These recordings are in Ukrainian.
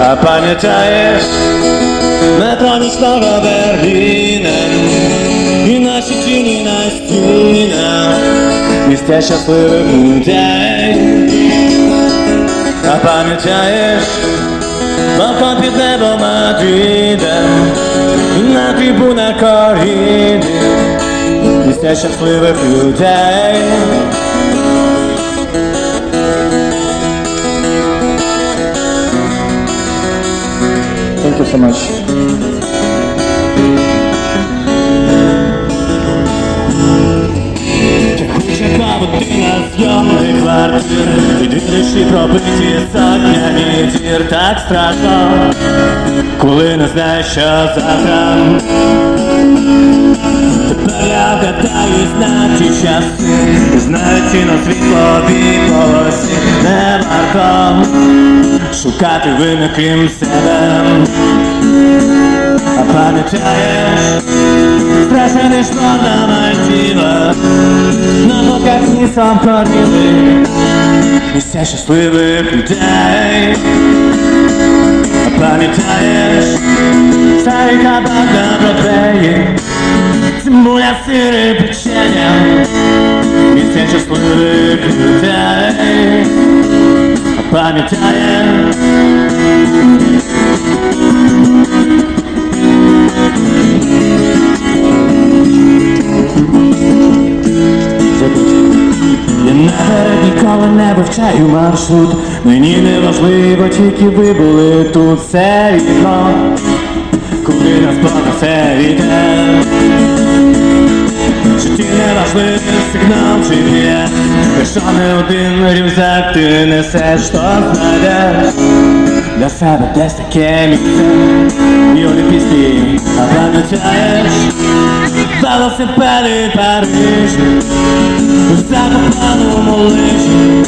А пам'ятаєш метро нічного Берліна І наші тіні на стінах Місця щасливих людей. А пам'ятаєш балкон під небом Мадрида І на трибунах коріди Місця щасливих людей Thank you so much. І двіріші пробиті сотнями дір Так страшно, коли не знаєш, що завтра На світло полосі Не варто шукати вини крім себе А пам'ятаєш Страшений шмат на мальтіва На боках нісом коріли Місця щасливих людей. А пам'ятаєш Старий кабак на Бродвеї Цибуля сири печення Наперед ніколи не вивчаю маршрут. Мені не важливо, тільки ви були тут. Все рівно Куди нас понесе вітер Важливий сигнал, чи ні Якщо не один рюкзак ти несеш, то знайдеш Для себе десь таке місце. І олімпійські. А Велосипеди Парижі в закоханому лижі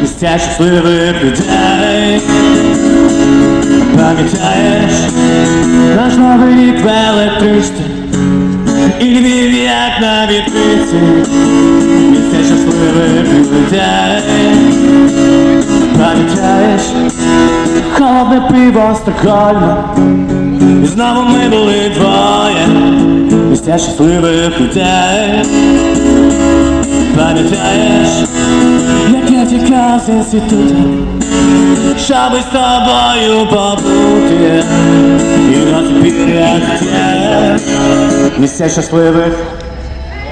Місця щасливих людей. Пам'ятаєш? Наш новий рік в електричці І Львів як на відкритці Місця щасливих людей Пам'ятаєш холодне пиво Стокгольма І знову ми були двоє. Місця щасливих людей Пам'ятаєш, як я тікав з інституту, щоби з тобою побути місця щасливих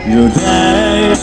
людей